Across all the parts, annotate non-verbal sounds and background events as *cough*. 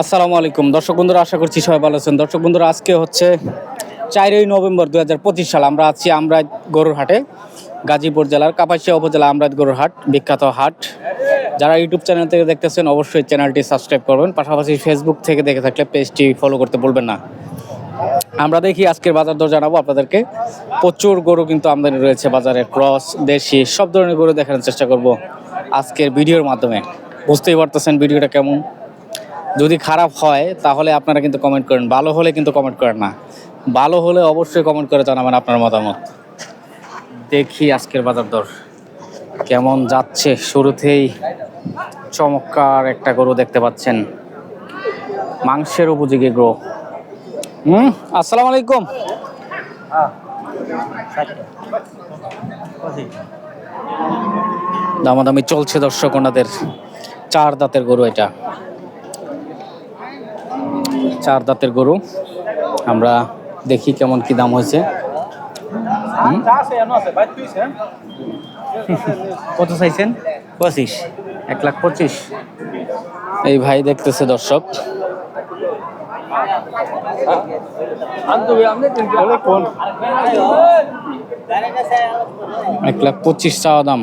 আসসালামু আলাইকুম। দর্শক বন্ধুরা, আশা করছি সবাই ভালো আছেন। দর্শক বন্ধুরা, আজকে হচ্ছে চারই নভেম্বর দু হাজার পঁচিশ সাল। আমরা আছি আমরা গরুর হাটে, গাজীপুর জেলার কাপাসিয়া উপজেলা আমরাত গরুর হাট, বিখ্যাত হাট। যারা ইউটিউব চ্যানেল থেকে দেখতেছেন, অবশ্যই চ্যানেলটি সাবস্ক্রাইব করবেন। পাশাপাশি ফেসবুক থেকে দেখে থাকলে পেজটি ফলো করতে বলবেন না। আমরা দেখি আজকের বাজার দর জানাব আপনাদেরকে। প্রচুর গরু কিন্তু আমদানি রয়েছে বাজারে। ক্রস, দেশি, সব ধরনের গরু দেখানোর চেষ্টা করব আজকের ভিডিওর মাধ্যমে। বুঝতেই পারতেছেন ভিডিওটা কেমন। যদি খারাপ হয়, তাহলে আপনারা কিন্তু কমেন্ট করেন। ভালো হলে কিন্তু কমেন্ট করেন না। ভালো হলে অবশ্যই কমেন্ট করে জানাবেন আপনার মতামত। দেখি আজকের বাজার দর কেমন যাচ্ছে। শুরুতেই চমৎকার একটা গরু দেখতে পাচ্ছেন। মাংসের উপযোগী গ্রো। হুম, আসসালামু আলাইকুম। দামাদামি চলছে দর্শক ওনাদের। চার দাঁতের গরু এটা। চার দাঁতের গরু। আমরা দেখি কেমন কি দাম হয়েছে। কত চাইছেন? পঁচিশ। এক লাখ পঁচিশ। এই ভাই দেখতেছে দর্শক। এক লাখ পঁচিশ চাওয়া দাম।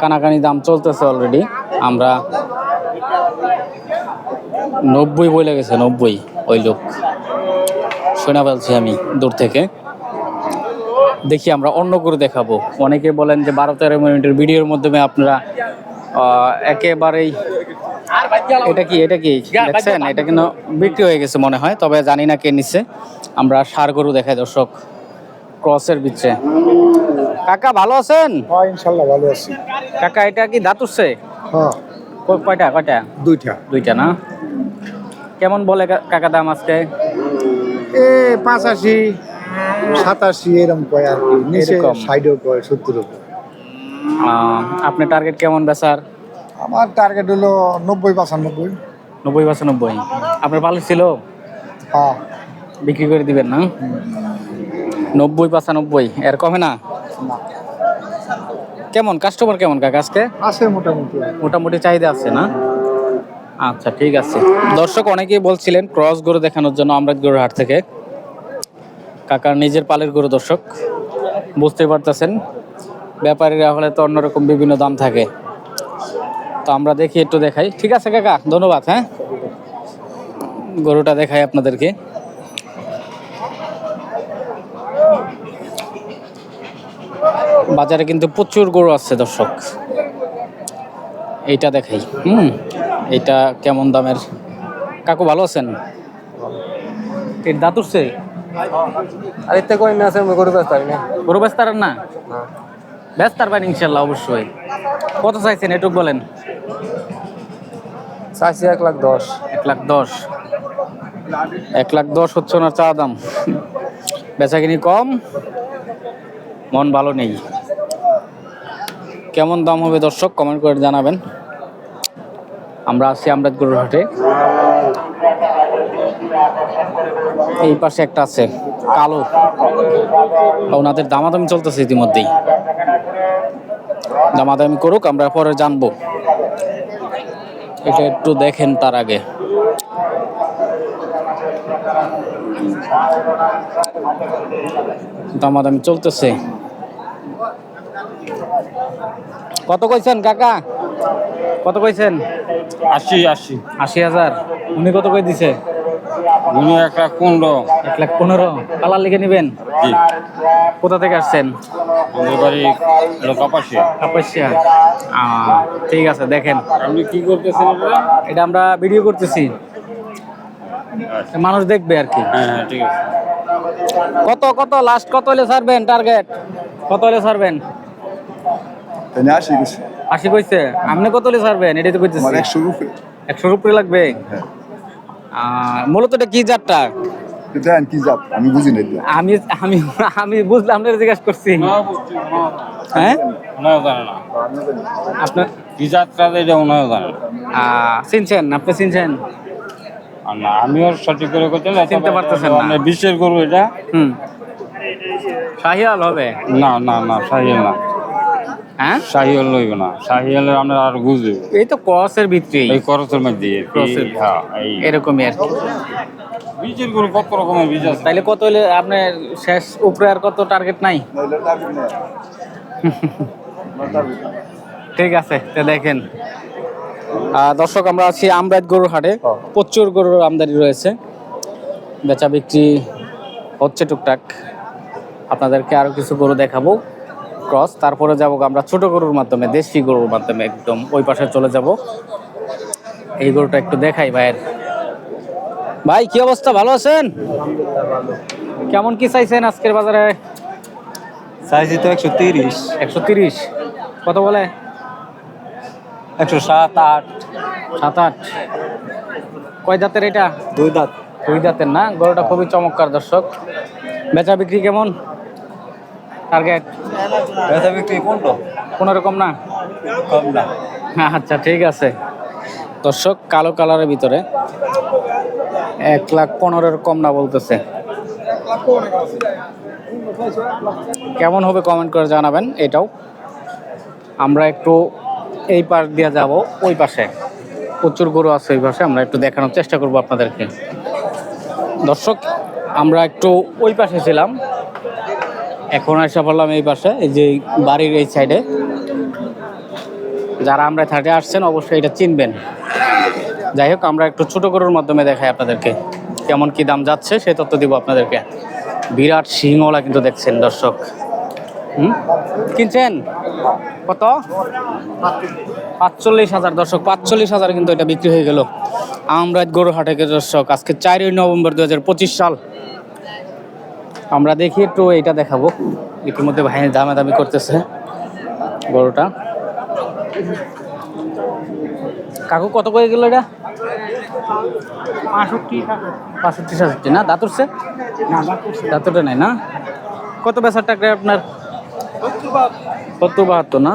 কানাকানি দাম চলতেছে অলরেডি আমরা নব্বই বলে গেছে নব্বই ওই লোক। শোনা ফেলছি আমি দূর থেকে। দেখি আমরা অন্য করে দেখাবো। অনেকে বলেন যে বারো তেরো মিনিটের ভিডিওর মাধ্যমে আপনারা একেবারেই এটা কি এটা কি দেখছেন? এটা কিন্তু বিক্রি হয়ে গেছে মনে হয় তবে জানি না কে নিচ্ছে আমরা সার গরু দেখাই দর্শক ক্রসের বিচ্ছে কাকা ভালো আছেন? হ্যাঁ ইনশাল্লাহ ভালো আছি। কাকা এটা কি দাঁত উঠছে? ক- কয়টা কয়টা? দুইটা। দুইটা না? কেমন বলে কাকা দাম আজকে? এ পাঁচাশি সাতাশি এরকম কয় আর কি। নিচে এরকম। কয় সত্তর আপনার টার্গেট কেমন বেচার? আমার টার্গেট হলো নব্বই পঁচানব্বই। নব্বই পঁচানব্বই। আপনার ভালো ছিল? হ্যাঁ। বিক্রি করে দিবেন না? নব্বই পঁচানব্বই। এর কমে না। কেমন? কাস্টমার কেমন কাকা আজকে? আছে মোটামুটি। মোটামুটি চাহিদা আছে না? আচ্ছা ঠিক আছে। দর্শক অনেকেই বলছিলেন ক্রস গরু দেখানোর জন্য আমরা গরুর হাট থেকে। কাকার নিজের পালের গরু দর্শক বুঝতে পারতেছেন। ব্যাপারীরা হলে তো অন্যরকম বিভিন্ন দাম থাকে। তো আমরা দেখি একটু দেখাই। ঠিক আছে কাকা ধন্যবাদ হ্যাঁ? গরুটা দেখাই আপনাদেরকে। বাজারে কিন্তু প্রচুর গরু আছে দর্শক। এইটা দেখাই। হুম এটা কেমন দামের? কাকু ভালো আছেন? এর উঠছে? আর এতে কই না আছে আমি গরু ব্যস্ত না। গরু ব্যস্ত পারেন না? ব্যস্ত পারবেন ইনশাল্লাহ অবশ্যই। কত চাইছেন এটুক বলেন? চাইছি এক লাখ দশ। এক লাখ দশ। এক লাখ দশ হচ্ছে ওনার চা দাম। বেচা কিনি কম মন ভালো নেই। কেমন দাম হবে দর্শক? কমেন্ট করে জানাবেন। আমরা আছি আমরাত গরুর হাটে। এই পাশে একটা আছে, কালো। ওনাদের দামাদামি চলতেছে ইতিমধ্যেই। দামাদামি করুক, আমরা পরে জানব। এটা একটু দেখেন তার আগে। দামাদামি চলতেছে। কত কইছেন কাকা? কত কইছেন? আশি আশি। আশি হাজার। উনি কত কই দিছে? উনি এক লাখ পনেরো। এক লাখ পনেরো। কালার লিখে নেবেন? জি। কোথা থেকে আসছেন? কাপাসিয়া। ঠিক আছে দেখেন। আপনি কি করতেছেন এটা? এটা আমরা ভিডিও করতেছি। মানুষ দেখবে আর কি। হ্যাঁ হ্যাঁ ঠিক আছে। কত কত? লাস্ট কত হলে ছাড়বেন? টার্গেট কত হলে ছাড়বেন? তাই আসি গেছি আশি কইছে? আপনি কত হলে ছাড়বেন? এটাই তো কইতেছি। আমার একশো রুপে। একশো রুপি লাগবে? আহ, মূলত এটা কি জাতটা? দেন কি যাপ আমি বুঝি না আমি আমি আমি বুঝলাম আপনার জিজ্ঞাসা করছি। হ্যাঁ? ওনাও জানে না। আপনার কি যাত্রা এটা ওনাও জানে না। আহ, চিনছেন? আপনি চিনছেন? আর না আমিও সঠিক করে করতে না চিনতে পারতেছেন না। বিশ্বের গরু এটা। হুম। শাহিয়াল হবে? না না না সাহিল না। হ্যাঁ? শাহিয়াল লইব না। শাহিয়ালের আমরা আর বুঝবে এই তো ক্রসের ভিতরে এই খরচের মধ্যে। আর কি। খরচের। হ্যাঁ এরকমই আর কি। বীজের গরু কত রকমের বীজ আছে? তাইলে কত হলে আপনার শেষ উপরে আর কত টার্গেট নাই? ঠিক আছে তো দেখেন। দর্শক আমরা আছি আমরাজ গরুর হাটে। প্রচুর গরুর আমদানি রয়েছে। বেচা বিক্রি হচ্ছে টুকটাক। আপনাদেরকে আরও কিছু গরু দেখাবো। ক্রস তারপরে যাব আমরা ছোট গরুর মাধ্যমে দেশি গরুর মাধ্যমে একদম ওই পাশে চলে যাব। এই গরুটা একটু দেখাই ভাইয়ের। ভাই কি অবস্থা? ভালো আছেন? কেমন কি চাইছেন আজকের বাজারে? চাইছি তো একশো তিরিশ। একশো তিরিশ। কত বলে? একশো সাত আট। সাত আট। কয় জাতের এটা? দুই দাঁত। দুই জাতের না? গরুটা খুবই চমৎকার দর্শক। বেচা বিক্রি কেমন? টার্গেট বেচা বিক্রি কোনটা কোনো রকম না? কম না। আচ্ছা ঠিক আছে। দর্শক কালো কালারের ভিতরে এক লাখ পনেরোর কম না বলতেছে। কেমন হবে কমেন্ট করে জানাবেন এটাও। আমরা একটু এই পাশ দিয়ে যাব ওই পাশে। প্রচুর গরু আছে ওই পাশে আমরা একটু দেখানোর চেষ্টা করব আপনাদেরকে। দর্শক আমরা একটু ওই পাশে ছিলাম। এখন এসে পড়লাম এই পাশে, এই যে বাড়ির এই সাইডে যারা আমরা থার্টে আসছেন, অবশ্যই এটা চিনবেন। যাই হোক, আমরা একটু ছোট গরুর মাধ্যমে দেখাই আপনাদেরকে, কেমন কি দাম যাচ্ছে, সে তথ্য দিব আপনাদেরকে। বিরাট সিংহলা কিন্তু দেখছেন দর্শক। হুম? কিনছেন? কত? পাঁচচল্লিশ হাজার দর্শক, পাঁচচল্লিশ হাজার কিন্তু এটা বিক্রি হয়ে গেল। আমরাজ গরু হাটে দর্শক, আজকে চারই নভেম্বর দু হাজার পঁচিশ সাল। আমরা দেখি একটু এটা দেখাবো। ইতিমধ্যে ভাই দামাদামি করতেছে গরুটা। কাকু কত করে গেল এটা? পাঁষট্টি সাতষট্টি। না দাঁতুরছে দাঁতুরটা নাই না? কত বেসার টাকা আপনার? সত্তর বাহাত্তর না?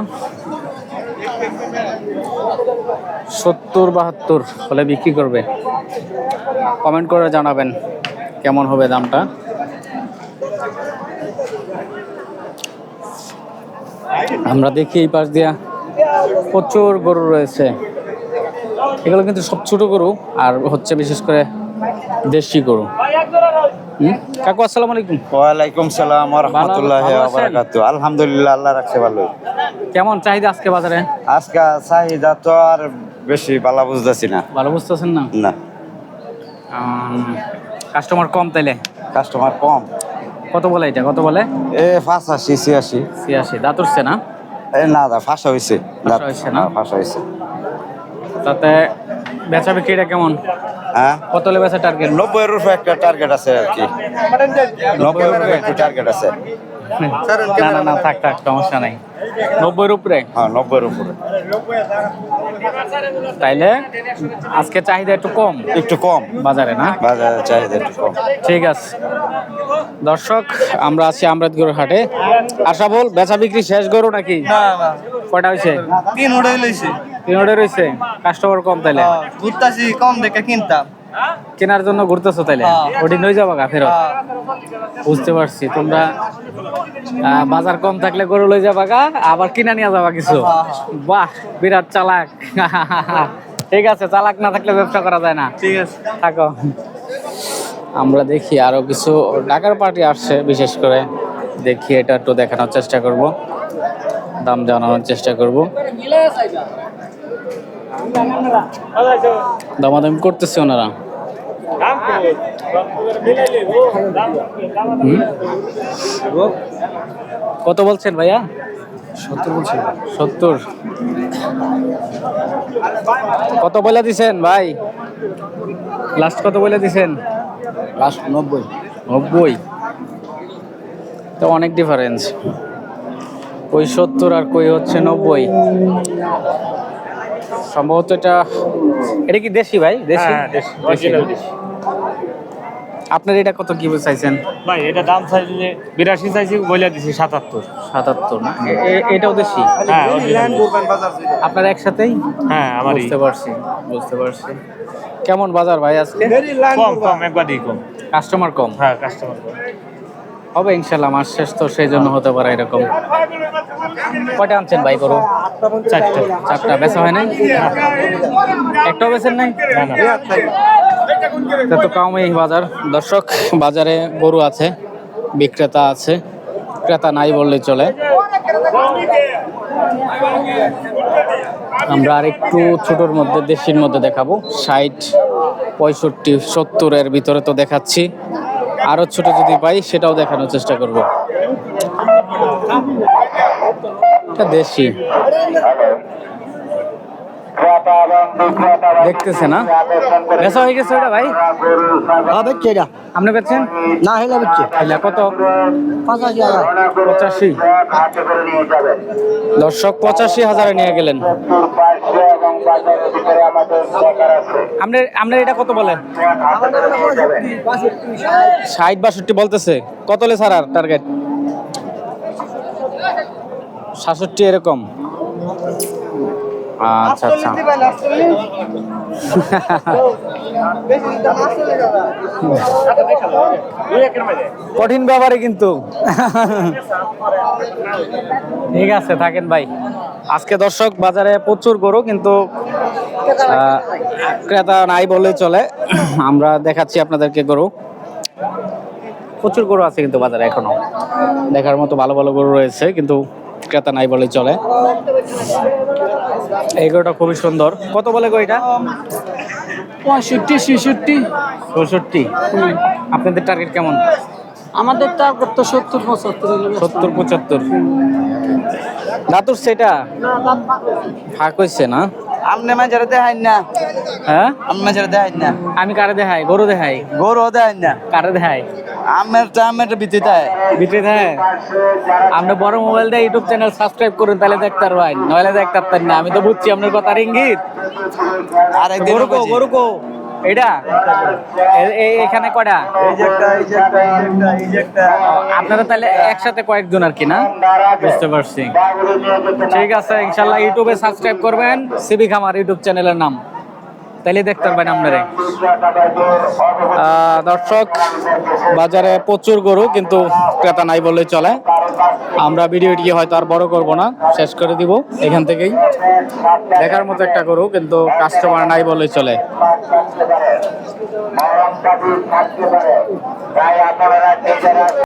সত্তর বাহাত্তর হলে বিক্রি করবে। কমেন্ট করে জানাবেন কেমন হবে দামটা। আমরা দেখি এই পাশ দিয়া প্রচুর গরু রয়েছে। এগুলো কিন্তু সব ছোট গরু আর হচ্ছে বিশেষ করে দেশি গরু? কাকু আসসালামু আলাইকুম। ওয়ালাইকুম সালাম রহমতুল্লাহ ভালো আলহামদুলিল্লাহ আল্লাহ রাখছে ভালো কেমন চাহিদা আজকে বাজারে? আজকে চাহিদা তো আর বেশি বালা বুঝতেছি না। ভালো বুঝতেছেন না? না। কাস্টমার কম তাইলে? কাস্টমার কম। কত বলে এটা? কত বলে? এ পাঁচাশি ছিয়াশি। ছিয়াশি। দাঁতুরছে না? এ না দা ফাঁসা হয়েছে ফাঁসা হইছে না? ফাঁসা হয়েছে তাতে বেচা বিক্রিটা কেমন? হ্যাঁ? কত হলে বেচা টার্গেট নব্বই রুপে একটা টার্গেট আছে আর কি। নব্বই রুপে একটা টার্গেট আছে। না না না থাক থাক সমস্যা নাই। নব্বইয়ের উপরে? হ্যাঁ নব্বই উপরে। তাইলে আজকে চাহিদা একটু কম? একটু কম। বাজারে না? বাজারের চাহিদা একটু কম। ঠিক আছে। দর্শক আমরা আছি আমরাতগড় হাটে। আশা বল বেচা বিক্রি শেষ গরু নাকি? কয়টা হয়েছে তিন উড়ে লইছি। তিন অর্ডার হয়েছে কাস্টমার কম তাইলে? ঘুরতাছি কম দেখে কিনতাম। কেনার জন্য ঘুরতেছো তাইলে? হ্যাঁ। ওটি নই যাবা গা ফেরত? বুঝতে পারছি তোমরা বাজার কম থাকলে গরু লই যাবা গা আবার কিনা নিয়ে যাবা কিছু? হ্যাঁ, বাহ বিরাট চালাক। *laughs* ঠিক আছে চালাক না থাকলে ব্যবসা করা যায় না। ঠিক আছে। থাকো। আমরা দেখি আরও কিছু ঢাকার পার্টি আসছে বিশেষ করে দেখি এটা একটু দেখানোর চেষ্টা করব দাম জানানোর চেষ্টা করব। দামাদামি করতেছে ওনারা? কত বলছেন ভাইয়া? সত্তর বলছেন সত্তর। কত বলে দিছেন ভাই? লাস্ট কত বলে দিছেন? লাস্ট নব্বই। নব্বই? তো অনেক ডিফারেন্স কই সত্তর আর কই হচ্ছে নব্বই? সম্ভবত এটা এটা কি দেশি ভাই? দেশি? দেশি। না? আপনার এটা কত কি চাইছেন? ভাই এটা দাম চাইছে বিরাশি চাইছি বলে দিছি সাতাত্তর। সাতাত্তর না? এটাও দেশি হ্যাঁ আপনার একসাথেই? হ্যাঁ আমারই। বুঝতে পারছি বুঝতে পারছি। কেমন বাজার ভাই আজকে? কম কম একবারই কম। কাস্টমার কম? হ্যাঁ কাস্টমার কম। হবে ইনশাল্লাহ মাস শেষ তো সেই জন্য হতে পারে এরকম। কয়টা আনছেন ভাই করো চারটা। চারটা। বেচা হয় নাই? একটাও বেচেন নাই? তা তো কমই বাজার। দর্শক, বাজারে গরু আছে, বিক্রেতা আছে। ক্রেতা নাই বললেই চলে। আমরা আর একটু ছোটোর মধ্যে, দেশির মধ্যে দেখাবো। ষাট, পঁয়ষট্টি, সত্তরের ভিতরে তো দেখাচ্ছি। আরও ছোট যদি পাই, সেটাও দেখানোর চেষ্টা করব। এটা দেশি। দেখতেছে না বেচা হয়ে গেছে ওটা ভাই? হ্যাঁ বেচছে এটা। আপনি বেচছেন? না হেলে বেচছে। তাহলে কত? পঁচাশি হাজার। পঁচাশি? দর্শক পঁচাশি হাজারে নিয়ে গেলেন। আপনার আপনার এটা কত বলে? ষাট বাষট্টি বলতেছে। কত লে ছাড়ার টার্গেট সাতষট্টি এরকম। আচ্ছা আচ্ছা। কঠিন ব্যাপারে কিন্তু। ঠিক আছে থাকেন ভাই। আজকে দর্শক বাজারে প্রচুর গরু কিন্তু আহ, ক্রেতা নাই বললেই চলে। আমরা দেখাচ্ছি আপনাদেরকে গরু। প্রচুর গরু আছে কিন্তু বাজারে এখনও। দেখার মতো ভালো ভালো গরু রয়েছে কিন্তু ক্রেতা নাই বলেই চলে। এই গরুটা খুবই সুন্দর। কত বলে গো এটা? পঁয়ষট্টি ছেষট্টি। চৌষট্টি আপনাদের টার্গেট কেমন? আমাদের টার্গেট তো সত্তর পঁচাত্তর সত্তর পঁচাত্তর। দাতুর সেটা? ফাঁক হয়েছে না? আমনে মাঝে দেখাই না। হ্যাঁ? দেখাই না। আমি কারে দেখাই? গরু দেখাই? গরু দেখাই না। কারে দেখাই? আমের টা আমের বিতি দেয়। বিক্রি দেয়। আপনি বড় মোবাইল দিয়ে ইউটিউব চ্যানেল সাবস্ক্রাইব করুন তাহলে দেখতে পারবেন নইলে দেখতে পারতেন না। আমি তো বুঝছি আপনার কথার ইঙ্গিত আর একদিন গরু কো গরু কো। এটা এখানে কয়টা এই এই যে একটা এই যে একটা এই যে একটা। আপনারা তাহলে একসাথে কয়েকজন আর কি না? বুঝতে পারছি। ঠিক আছে ইনশাল্লাহ ইউটিউবে সাবস্ক্রাইব করবেন। সিবি খামার ইউটিউব চ্যানেলের নাম। তাইলে দেখতে পারবেন আপনারা দর্শক, বাজারে প্রচুর গরু, কিন্তু ক্রেতা নাই বললেই চলে। আমরা ভিডিওটি হয়তো আর বড় করব না, শেষ করে দিব এখান থেকেই। দেখার মতো একটা গরু, কিন্তু কাস্টমার নাই বললেই চলে।